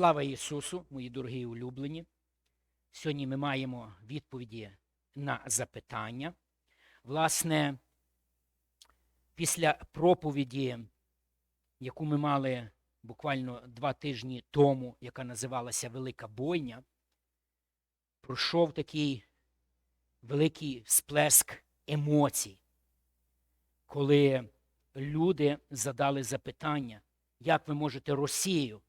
Слава Ісусу, мої дорогі улюблені. Сьогодні ми маємо відповіді на запитання. Власне, після проповіді, яку ми мали буквально два тижні тому, яка називалася Велика Бойня, пройшов такий великий сплеск емоцій, коли люди задали запитання, як ви можете Росію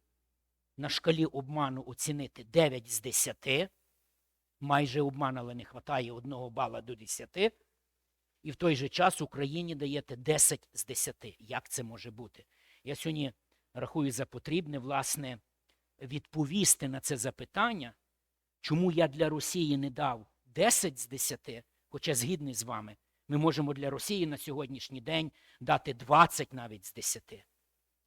на шкалі обману оцінити 9 з 10, майже обман, але не вистачає одного бала до 10, і в той же час Україні даєте 10 з 10. Як це може бути? Я сьогодні рахую за потрібне, власне, відповісти на це запитання, чому я для Росії не дав 10 з 10, хоча згідний з вами, ми можемо для Росії на сьогоднішній день дати 20 навіть з 10.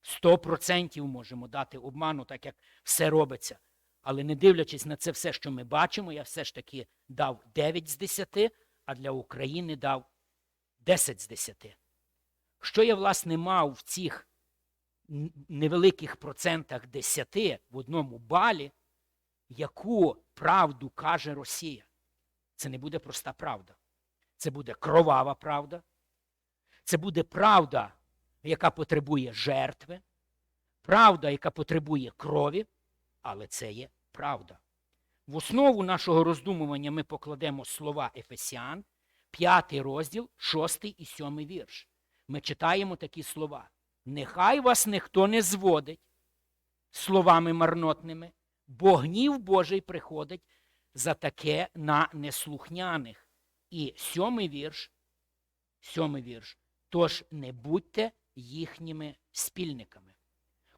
100% можемо дати обману, так як все робиться. Але не дивлячись на це все, що ми бачимо, я все ж таки дав 9 з 10, а для України дав 10 з 10. Що я, власне, мав в цих невеликих процентах 10 в одному балі, яку правду каже Росія? Це не буде проста правда. Це буде кровава правда. Це буде правда, яка потребує жертви, правда, яка потребує крові, але це є правда. В основу нашого роздумування ми покладемо слова Ефесіан, 5 розділ, 6 і 7 вірш. Ми читаємо такі слова. Нехай вас ніхто не зводить словами марнотними, бо гнів Божий приходить за таке на неслухняних. І сьомий вірш, сьомий вірш. Тож не будьте їхніми спільниками.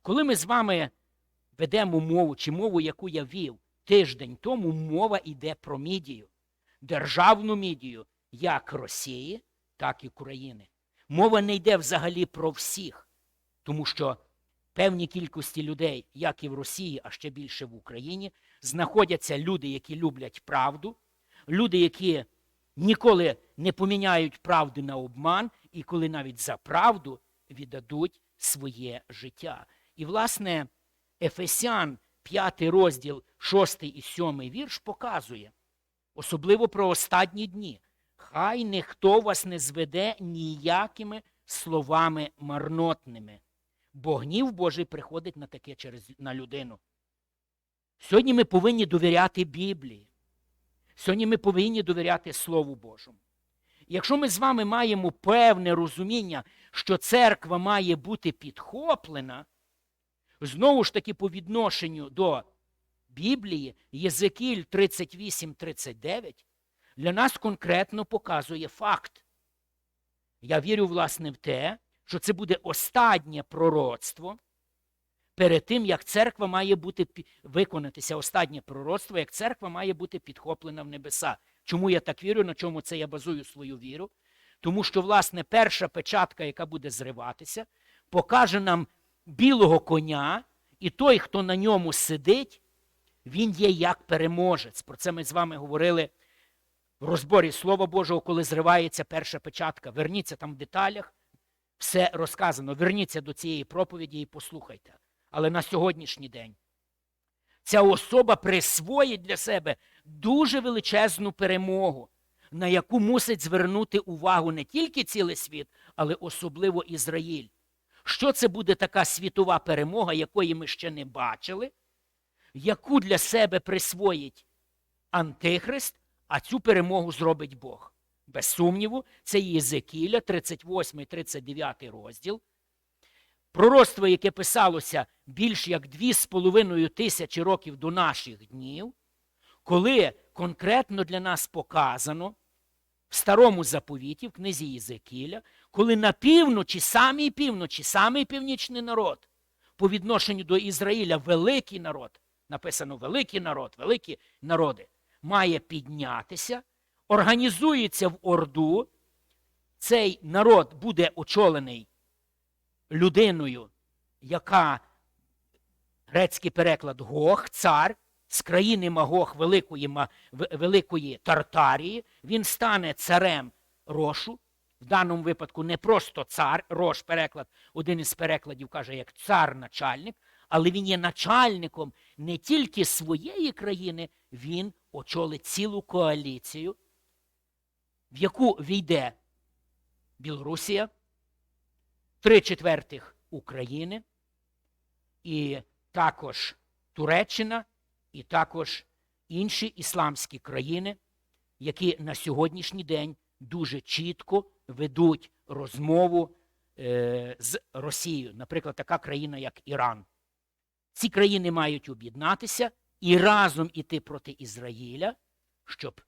Коли ми з вами ведемо мову, чи мову, яку я вів тиждень тому, мова йде про мідію, державну мідію як Росії, так і України. Мова не йде взагалі про всіх, тому що певні кількості людей, як і в Росії, а ще більше в Україні, знаходяться люди, які люблять правду, люди, які ніколи не поміняють правди на обман, і коли навіть за правду віддадуть своє життя. І, власне, Ефесян, 5 розділ, 6 і 7 вірш показує, особливо про останні дні. Хай ніхто вас не зведе ніякими словами марнотними, бо гнів Божий приходить на таке через на людину. Сьогодні ми повинні довіряти Біблії. Сьогодні ми повинні довіряти Слову Божому. Якщо ми з вами маємо певне розуміння, що церква має бути підхоплена, знову ж таки по відношенню до Біблії, Єзекіль 38-39 для нас конкретно показує факт. Я вірю, власне, в те, що це буде останнє пророцтво перед тим, як церква має бути виконатися останнє пророцтво, як церква має бути підхоплена в небеса. Чому я так вірю, на чому це я базую свою віру? Тому що, власне, перша печатка, яка буде зриватися, покаже нам білого коня, і той, хто на ньому сидить, він є як переможець. Про це ми з вами говорили в розборі Слова Божого, коли зривається перша печатка. Верніться там в деталях, все розказано. Верніться до цієї проповіді і послухайте. Але на сьогоднішній день ця особа присвоїть для себе дуже величезну перемогу, на яку мусить звернути увагу не тільки цілий світ, але особливо Ізраїль. Що це буде така світова перемога, якої ми ще не бачили, яку для себе присвоїть Антихрист, а цю перемогу зробить Бог. Без сумніву, це Єзекіля, 38, 39 розділ. Пророцтво, яке писалося більш як дві з половиною тисячі років до наших днів, коли конкретно для нас показано в старому заповіті, в книзі Єзекіля, коли на півночі, самій півночі, самий північний народ по відношенню до Ізраїля, великий народ, написано великий народ, великі народи, має піднятися, організується в Орду, цей народ буде очолений людиною, яка грецький переклад Гог, цар з країни Магог Великої, Великої Тартарії, він стане царем Рошу. В даному випадку не просто цар, Рош переклад, один із перекладів каже, як цар-начальник, але він є начальником не тільки своєї країни, він очолить цілу коаліцію, в яку війде Білорусія, три четвертих України, і також Туреччина, і також інші ісламські країни, які на сьогоднішній день дуже чітко ведуть розмову е, з Росією, наприклад, така країна, як Іран. Ці країни мають об'єднатися і разом іти проти Ізраїля, щоб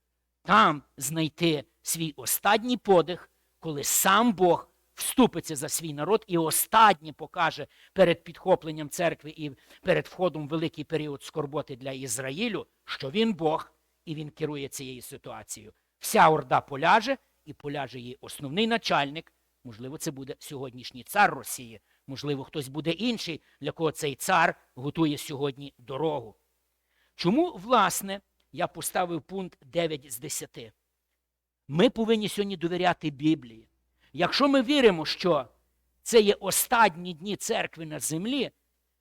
там знайти свій останній подих, коли сам Бог вступиться за свій народ і останнє покаже перед підхопленням церкви і перед входом в великий період скорботи для Ізраїлю, що він Бог і він керує цією ситуацією. Вся орда поляже, і поляже її основний начальник. Можливо, це буде сьогоднішній цар Росії. Можливо, хтось буде інший, для кого цей цар готує сьогодні дорогу. Чому, власне, я поставив пункт 9 з 10? Ми повинні сьогодні довіряти Біблії. Якщо ми віримо, що це є останні дні церкви на землі,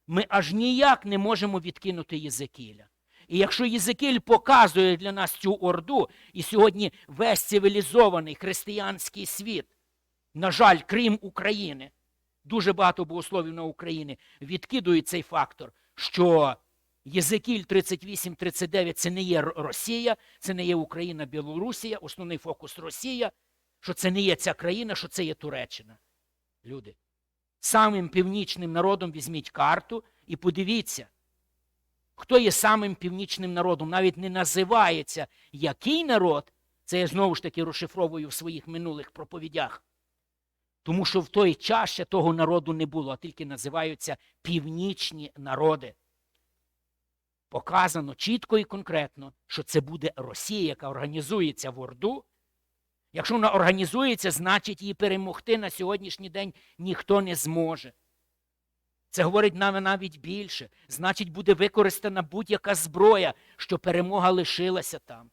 ми аж ніяк не можемо відкинути Єзекіля. І якщо Єзекіль показує для нас цю орду, і сьогодні весь цивілізований християнський світ, на жаль, крім України, дуже багато богословів на Україні відкидують цей фактор, що Єзекіль 38-39 це не є Росія, це не є Україна, Білорусія, основний фокус Росія, що це не є ця країна, що це є Туреччина. Люди, самим північним народом візьміть карту і подивіться, хто є самим північним народом, навіть не називається який народ, це я знову ж таки розшифровую в своїх минулих проповідях. Тому що в той час ще того народу не було, а тільки називаються північні народи. Показано чітко і конкретно, що це буде Росія, яка організується в Орду. Якщо вона організується, значить її перемогти на сьогоднішній день ніхто не зможе. Це говорить нам навіть більше. Значить, буде використана будь-яка зброя, що перемога лишилася там,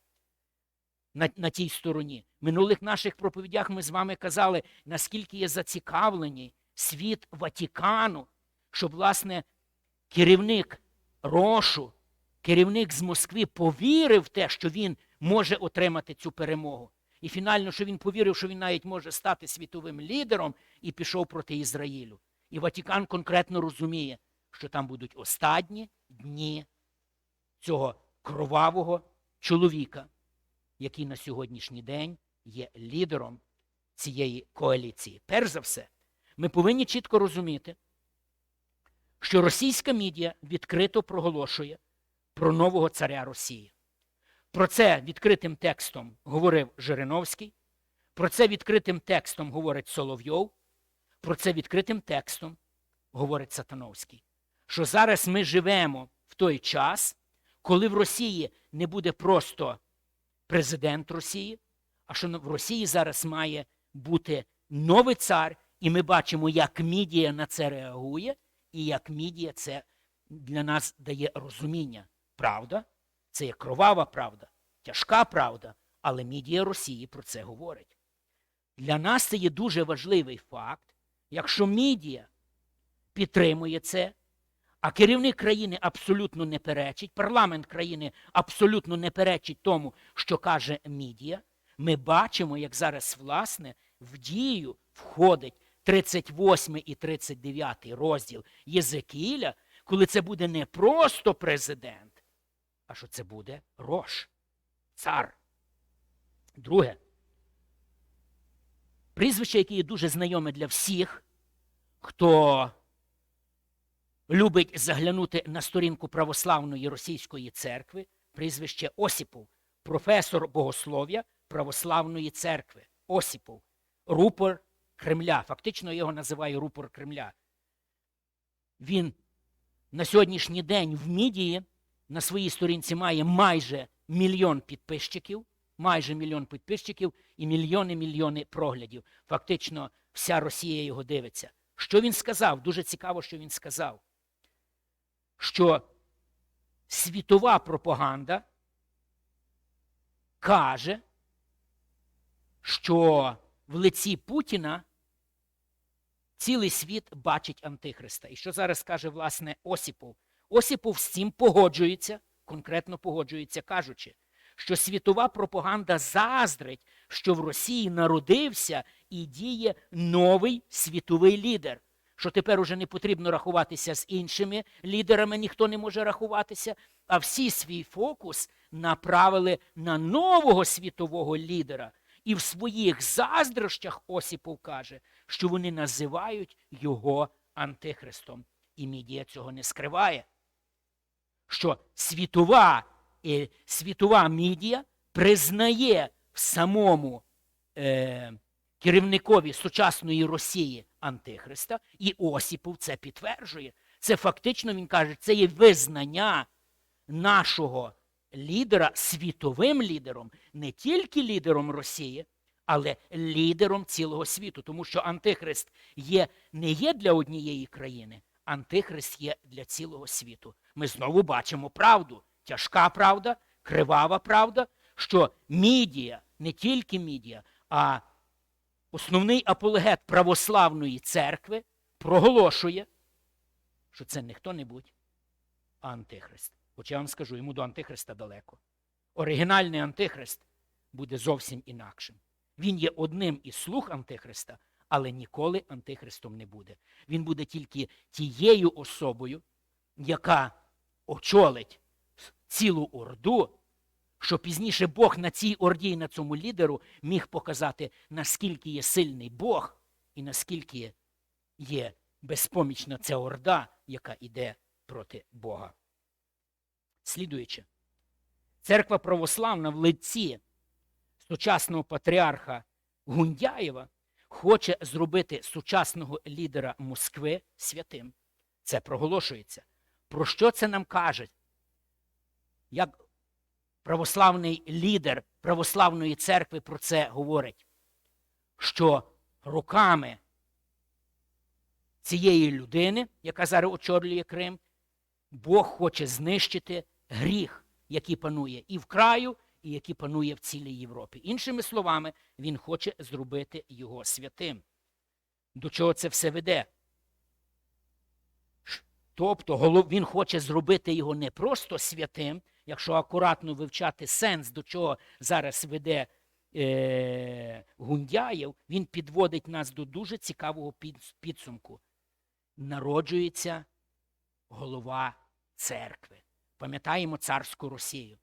на, на тій стороні. В минулих наших проповідях ми з вами казали, наскільки є зацікавлений світ Ватікану, щоб, власне, керівник Рошу, керівник з Москви повірив в те, що він може отримати цю перемогу. І фінально, що він повірив, що він навіть може стати світовим лідером і пішов проти Ізраїлю. І Ватікан конкретно розуміє, що там будуть останні дні цього кровавого чоловіка, який на сьогоднішній день є лідером цієї коаліції. Перш за все, ми повинні чітко розуміти, що російська медіа відкрито проголошує про нового царя Росії. Про це відкритим текстом говорив Жириновський, про це відкритим текстом говорить Соловйов, про це відкритим текстом говорить Сатановський. Що зараз ми живемо в той час, коли в Росії не буде просто президент Росії, а що в Росії зараз має бути новий цар, і ми бачимо, як мідія на це реагує, і як мідія це для нас дає розуміння. Правда, це є кровава правда, тяжка правда, але мідія Росії про це говорить. Для нас це є дуже важливий факт, якщо мідія підтримує це, а керівник країни абсолютно не перечить, парламент країни абсолютно не перечить тому, що каже мідія, ми бачимо, як зараз, власне, в дію входить 38 і 39 розділ Єзекіля, коли це буде не просто президент, що це буде Рош, цар. Друге, прізвище, яке є дуже знайоме для всіх, хто любить заглянути на сторінку православної російської церкви, прізвище Осіпов, професор богослов'я православної церкви. Осіпов, рупор Кремля. Фактично його називаю рупор Кремля. Він на сьогоднішній день в мідії на своїй сторінці має майже мільйон підписчиків, майже мільйон підписчиків і мільйони-мільйони проглядів. Фактично, вся Росія його дивиться. Що він сказав? Дуже цікаво, що він сказав. Що світова пропаганда каже, що в лиці Путіна цілий світ бачить Антихриста. І що зараз каже, власне, Осіпов? Осіпов з цим погоджується, конкретно погоджується, кажучи, що світова пропаганда заздрить, що в Росії народився і діє новий світовий лідер. Що тепер уже не потрібно рахуватися з іншими лідерами, ніхто не може рахуватися, а всі свій фокус направили на нового світового лідера. І в своїх заздрощах Осіпов каже, що вони називають його антихристом. І Мідія цього не скриває. Що світова, е, світова мідія признає в самому е, керівникові сучасної Росії Антихриста, і Осіпов це підтверджує. Це фактично, він каже, це є визнання нашого лідера світовим лідером, не тільки лідером Росії, але лідером цілого світу. Тому що Антихрист є, не є для однієї країни, Антихрист є для цілого світу. Ми знову бачимо правду, тяжка правда, кривава правда, що мідія, не тільки мідія, а основний апологет православної церкви проголошує, що це не хто-небудь, а Антихрист. Хоча я вам скажу, йому до Антихриста далеко. Оригінальний Антихрист буде зовсім інакшим. Він є одним із слуг Антихриста, але ніколи Антихристом не буде. Він буде тільки тією особою, яка очолить цілу орду, що пізніше Бог на цій орді і на цьому лідеру міг показати, наскільки є сильний Бог і наскільки є безпомічна ця орда, яка йде проти Бога. Слідуючи, церква православна в лиці сучасного патріарха Гундяєва хоче зробити сучасного лідера Москви святим. Це проголошується. Про що це нам каже? Як православний лідер православної церкви про це говорить, що руками цієї людини, яка зараз очолює Крим, Бог хоче знищити гріх, який панує і в краю, і який панує в цілій Європі. Іншими словами, він хоче зробити його святим. До чого це все веде? Тобто він хоче зробити його не просто святим, якщо акуратно вивчати сенс, до чого зараз веде е, Гундяєв, він підводить нас до дуже цікавого підсумку. Народжується голова церкви. Пам'ятаємо царську Росію.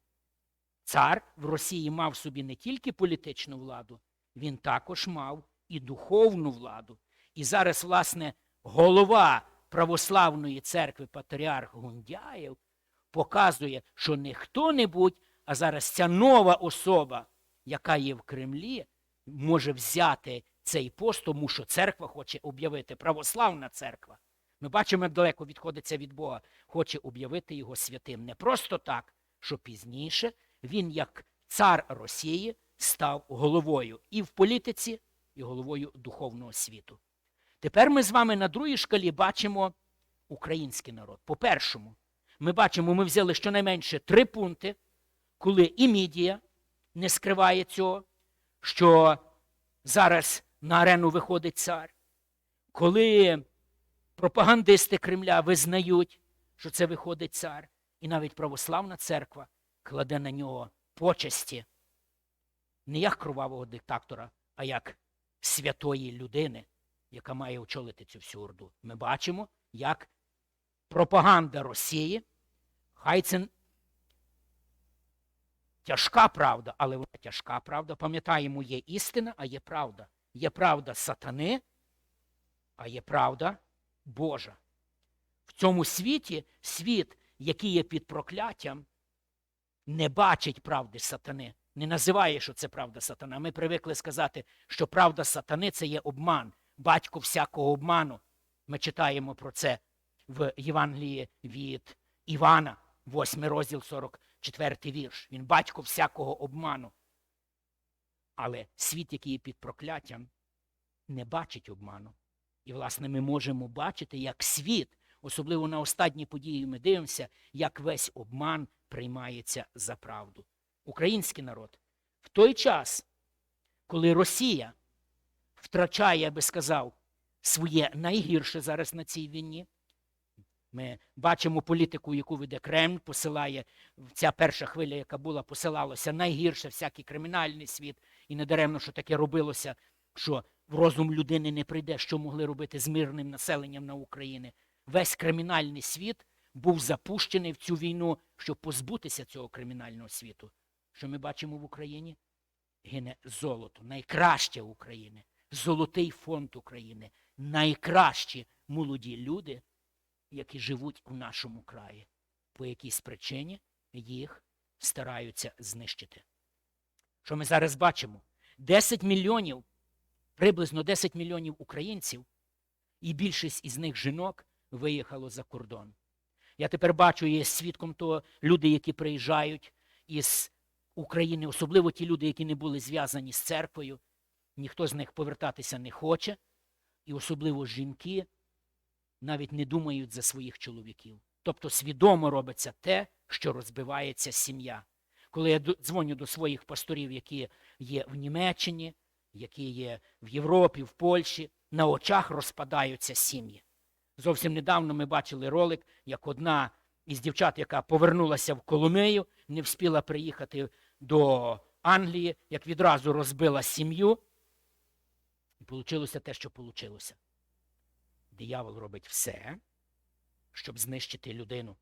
Цар в Росії мав собі не тільки політичну владу, він також мав і духовну владу. І зараз, власне, голова православної церкви Патріарх Гундяєв показує, що не хто-небудь, а зараз ця нова особа, яка є в Кремлі, може взяти цей пост, тому що церква хоче об'явити, православна церква. Ми бачимо, як далеко відходиться від Бога, хоче об'явити його святим. Не просто так, що пізніше він, як цар Росії, став головою і в політиці, і головою духовного світу. Тепер ми з вами на другій шкалі бачимо український народ. По-першому, ми бачимо, ми взяли щонайменше три пункти, коли і мідія не скриває цього, що зараз на арену виходить цар, коли пропагандисти Кремля визнають, що це виходить цар, і навіть православна церква кладе на нього почесті не як кровавого диктатора, а як святої людини, яка має очолити цю всю орду. Ми бачимо, як пропаганда Росії, хай це тяжка правда, але вона тяжка правда. Пам'ятаємо, є істина, а є правда. Є правда сатани, а є правда Божа. В цьому світі світ, який є під прокляттям, не бачить правди сатани, не називає, що це правда сатана. Ми привикли сказати, що правда сатани це є обман, батько всякого обману. Ми читаємо про це в Євангелії від Івана, 8 розділ 44 вірш. Він батько всякого обману. Але світ, який є під прокляттям, не бачить обману. І, власне, ми можемо бачити, як світ, особливо на останні події, ми дивимося, як весь обман приймається за правду. Український народ в той час, коли Росія втрачає, я би сказав, своє найгірше зараз на цій війні. Ми бачимо політику, яку веде Кремль, посилає ця перша хвиля, яка була, посилалася найгірше всякий кримінальний світ. І недаремно, що таке робилося, що в розум людини не прийде, що могли робити з мирним населенням на Україні. Весь кримінальний світ був запущений в цю війну, щоб позбутися цього кримінального світу. Що ми бачимо в Україні? Гине золото, найкраще України, золотий фонд України, найкращі молоді люди, які живуть у нашому краї. По якійсь причині їх стараються знищити. Що ми зараз бачимо? 10 мільйонів, приблизно 10 мільйонів українців, і більшість із них жінок виїхало за кордон. Я тепер бачу, є свідком того люди, які приїжджають із України, особливо ті люди, які не були зв'язані з церквою. Ніхто з них повертатися не хоче, і особливо жінки навіть не думають за своїх чоловіків. Тобто свідомо робиться те, що розбивається сім'я. Коли я дзвоню до своїх пасторів, які є в Німеччині, які є в Європі, в Польщі, на очах розпадаються сім'ї. Зовсім недавно ми бачили ролик, як одна із дівчат, яка повернулася в Коломию, не встигла приїхати до Англії, як відразу розбила сім'ю. І вийшло те, що вийшло. Диявол робить все, щоб знищити людину.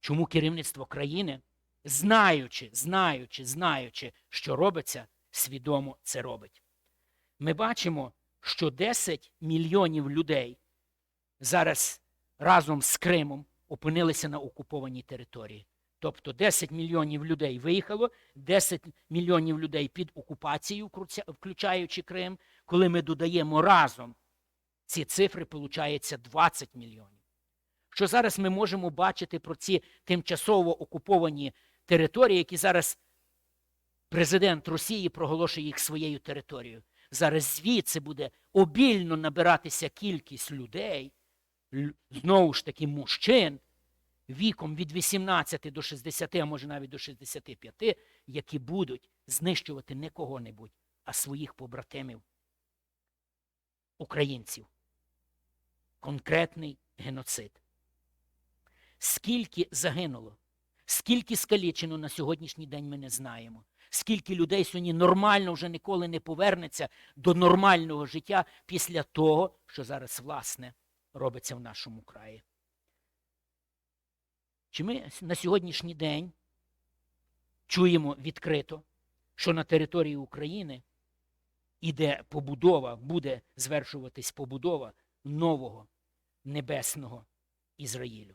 Чому керівництво країни, знаючи, знаючи, знаючи, що робиться, свідомо це робить? Ми бачимо, що 10 мільйонів людей зараз разом з Кримом опинилися на окупованій території. Тобто 10 мільйонів людей виїхало, 10 мільйонів людей під окупацією, включаючи Крим. Коли ми додаємо разом ці цифри, виходить 20 мільйонів. Що зараз ми можемо бачити про ці тимчасово окуповані території, які зараз президент Росії проголошує їх своєю територією. Зараз звідси буде обільно набиратися кількість людей, знову ж таки мужчин, віком від 18 до 60, а може навіть до 65, які будуть знищувати не кого-небудь, а своїх побратимів, українців. Конкретний геноцид. Скільки загинуло, скільки скалічено на сьогоднішній день ми не знаємо. Скільки людей сьогодні нормально вже ніколи не повернеться до нормального життя після того, що зараз, власне, робиться в нашому краї. Чи ми на сьогоднішній день чуємо відкрито, що на території України іде побудова, буде звершуватись побудова нового небесного Ізраїлю?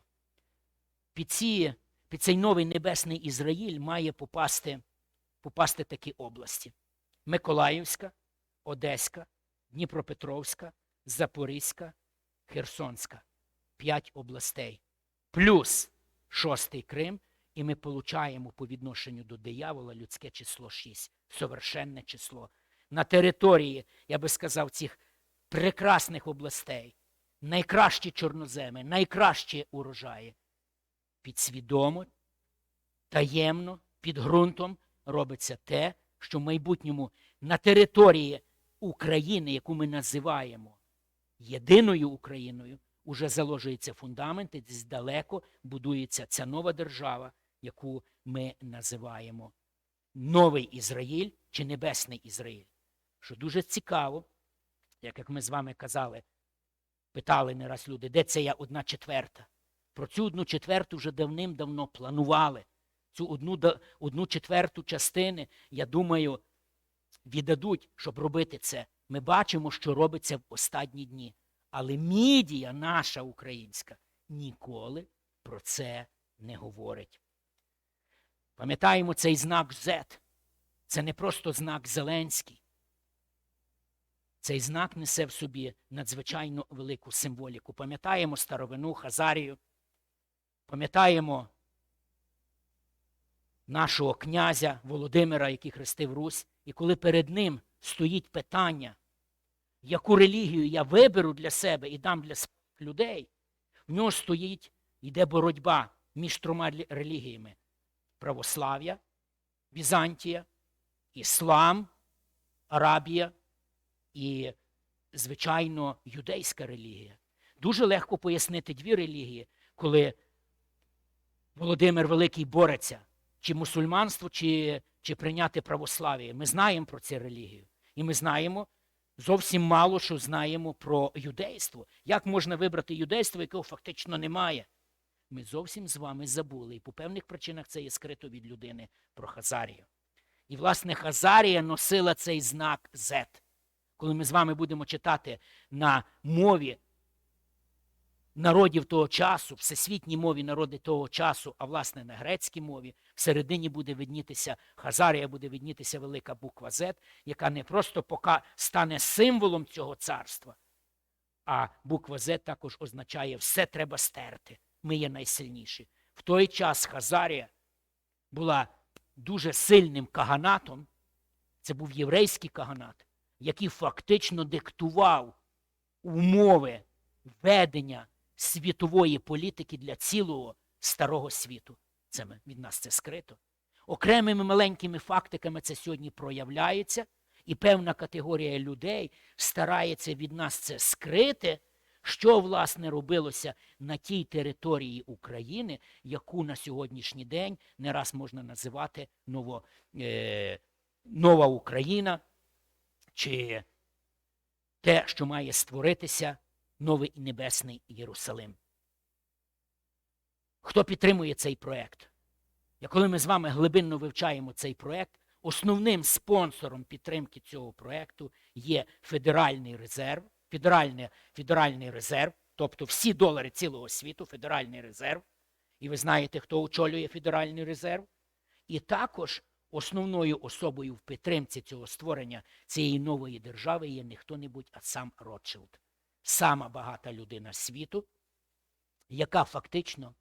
Під, ці, під цей новий небесний Ізраїль має попасти, попасти такі області: Миколаївська, Одеська, Дніпропетровська, Запорізька, Херсонська. П'ять областей. Плюс шостий Крим, і ми получаємо по відношенню до диявола людське число 6, совершенне число. На території, я би сказав, цих прекрасних областей, найкращі чорноземи, найкращі урожаї. Підсвідомо, таємно, під ґрунтом робиться те, що в майбутньому на території України, яку ми називаємо єдиною Україною, уже заложується фундамент, і десь далеко будується ця нова держава, яку ми називаємо Новий Ізраїль чи Небесний Ізраїль. Що дуже цікаво, як, ми з вами казали, питали не раз люди, де це я одна четверта. Про цю одну четверту вже давним-давно планували. Цю одну, одну четверту частини, я думаю, віддадуть, щоб робити це. Ми бачимо, що робиться в останні дні. Але мідія наша українська ніколи про це не говорить. Пам'ятаємо цей знак Z. Це не просто знак Зеленський. Цей знак несе в собі надзвичайно велику символіку. Пам'ятаємо старовину Хазарію, пам'ятаємо нашого князя Володимира, який хрестив Русь, і коли перед ним стоїть питання, яку релігію я виберу для себе і дам для людей, в нього стоїть, йде боротьба між трьома релігіями: православ'я, Візантія, іслам, Арабія і звичайно, юдейська релігія. Дуже легко пояснити дві релігії, коли Володимир Великий бореться, чи мусульманство, чи, чи прийняти православ'я. Ми знаємо про цю релігію. І ми знаємо зовсім мало що знаємо про юдейство. Як можна вибрати юдейство, якого фактично немає? Ми зовсім з вами забули. І по певних причинах це є скрито від людини про Хазарію. І, власне, Хазарія носила цей знак Z. Коли ми з вами будемо читати на мові народів того часу, всесвітній мові народи того часу, а власне на грецькій мові, всередині буде виднітися Хазарія, буде виднітися велика буква Z, яка не просто пока стане символом цього царства, а буква Z також означає все треба стерти. Ми є найсильніші. В той час Хазарія була дуже сильним каганатом. Це був єврейський каганат, який фактично диктував умови ведення світової політики для цілого старого світу. Це ми, від нас це скрито. Окремими маленькими фактиками це сьогодні проявляється, і певна категорія людей старається від нас це скрити, що власне робилося на тій території України, яку на сьогоднішній день не раз можна називати ново, е, нова Україна, чи те, що має створитися новий і небесний Єрусалим. Хто підтримує цей проект? І коли ми з вами глибинно вивчаємо цей проект, основним спонсором підтримки цього проекту є Федеральний резерв, Федеральний, Федеральний резерв, тобто всі долари цілого світу, Федеральний резерв. І ви знаєте, хто очолює Федеральний резерв. І також основною особою в підтримці цього створення цієї нової держави є не хто-небудь, а сам Ротшилд. Сама багата людина світу, яка фактично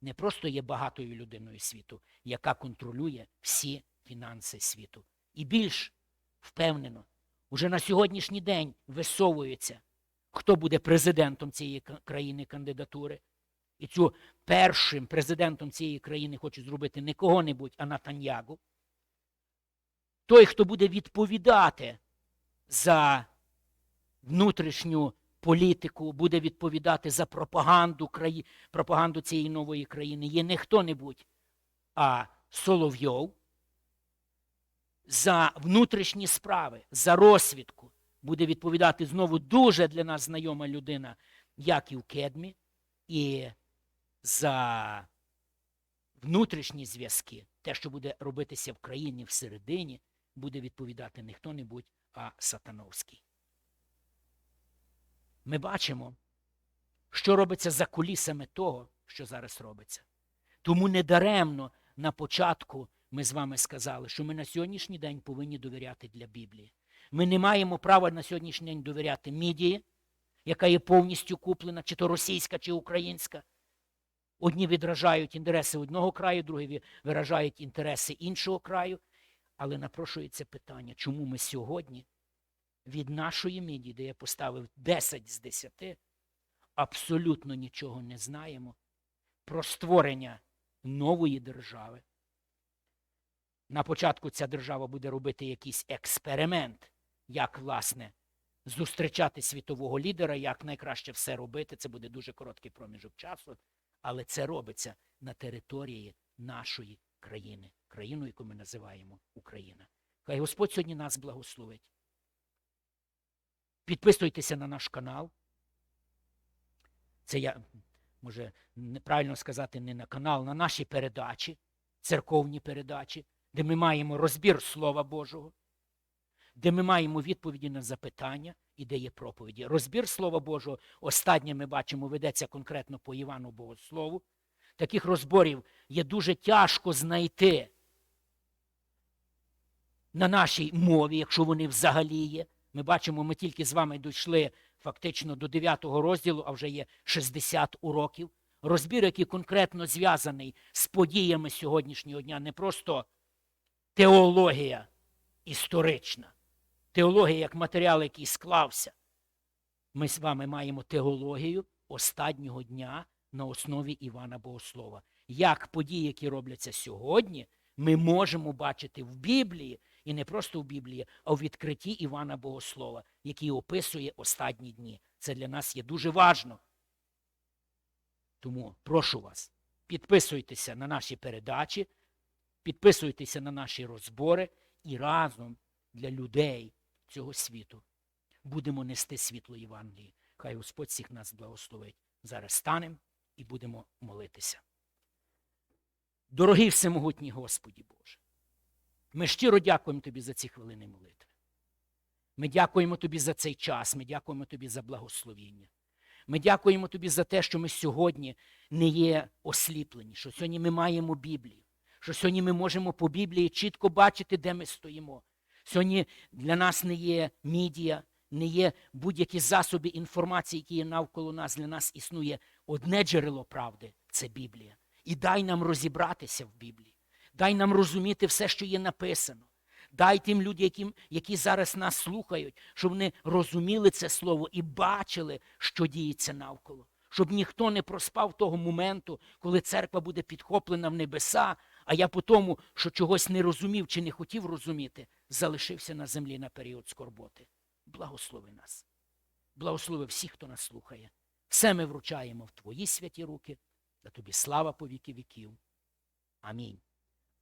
не просто є багатою людиною світу, яка контролює всі фінанси світу. І більш впевнено, уже на сьогоднішній день висовується, хто буде президентом цієї країни кандидатури. І цю першим президентом цієї країни хочуть зробити не кого-небудь, а Натаньягу. Той, хто буде відповідати за внутрішню політику, буде відповідати за пропаганду, краї... пропаганду цієї нової країни, є не хто-небудь, а Соловйов. За внутрішні справи, за розвідку буде відповідати знову дуже для нас знайома людина Яків Кедмі. І за внутрішні зв'язки, те, що буде робитися в країні всередині, буде відповідати не хто-небудь, а Сатановський. Ми бачимо, що робиться за кулісами того, що зараз робиться. Тому недаремно на початку ми з вами сказали, що ми на сьогоднішній день повинні довіряти для Біблії. Ми не маємо права на сьогоднішній день довіряти мідії, яка є повністю куплена, чи то російська, чи українська. Одні відражають інтереси одного краю, другі виражають інтереси іншого краю. Але напрошується питання, чому ми сьогодні від нашої мідії, де я поставив 10 з 10, абсолютно нічого не знаємо про створення нової держави. На початку ця держава буде робити якийсь експеримент, як, власне, зустрічати світового лідера, як найкраще все робити. Це буде дуже короткий проміжок часу, але це робиться на території нашої країни, країну, яку ми називаємо Україна. Хай Господь сьогодні нас благословить. Підписуйтеся на наш канал. Це я, може, неправильно сказати, не на канал, на наші передачі, церковні передачі, де ми маємо розбір Слова Божого, де ми маємо відповіді на запитання і де є проповіді. Розбір Слова Божого, останнє ми бачимо, ведеться конкретно по Івану Богослову. Таких розборів є дуже тяжко знайти на нашій мові, якщо вони взагалі є. Ми бачимо, ми тільки з вами дійшли фактично до 9 розділу, а вже є 60 уроків. Розбір, який конкретно зв'язаний з подіями сьогоднішнього дня, не просто теологія історична, теологія як матеріал, який склався. Ми з вами маємо теологію останнього дня на основі Івана Богослова. Як події, які робляться сьогодні, ми можемо бачити в Біблії і не просто в Біблії, а в відкритті Івана Богослова, який описує останні дні. Це для нас є дуже важно. Тому прошу вас, підписуйтеся на наші передачі, підписуйтеся на наші розбори і разом для людей цього світу будемо нести світло Євангелії. Хай Господь всіх нас благословить. Зараз станемо і будемо молитися. Дорогий всемогутній Господі Боже, ми щиро дякуємо Тобі за ці хвилини молитви. Ми дякуємо Тобі за цей час, ми дякуємо Тобі за благословіння. Ми дякуємо Тобі за те, що ми сьогодні не є осліплені, що сьогодні ми маємо Біблію, що сьогодні ми можемо по Біблії чітко бачити, де ми стоїмо. Сьогодні для нас не є мідія, не є будь-які засоби інформації, які є навколо нас. Для нас існує одне джерело правди це Біблія. І дай нам розібратися в Біблії. Дай нам розуміти все, що є написано. Дай тим людям, які, які зараз нас слухають, щоб вони розуміли це слово і бачили, що діється навколо. Щоб ніхто не проспав того моменту, коли церква буде підхоплена в небеса, а я по тому, що чогось не розумів чи не хотів розуміти, залишився на землі на період скорботи. Благослови нас. Благослови всіх, хто нас слухає. Все ми вручаємо в Твої святі руки, та тобі слава по віки віків. Амінь.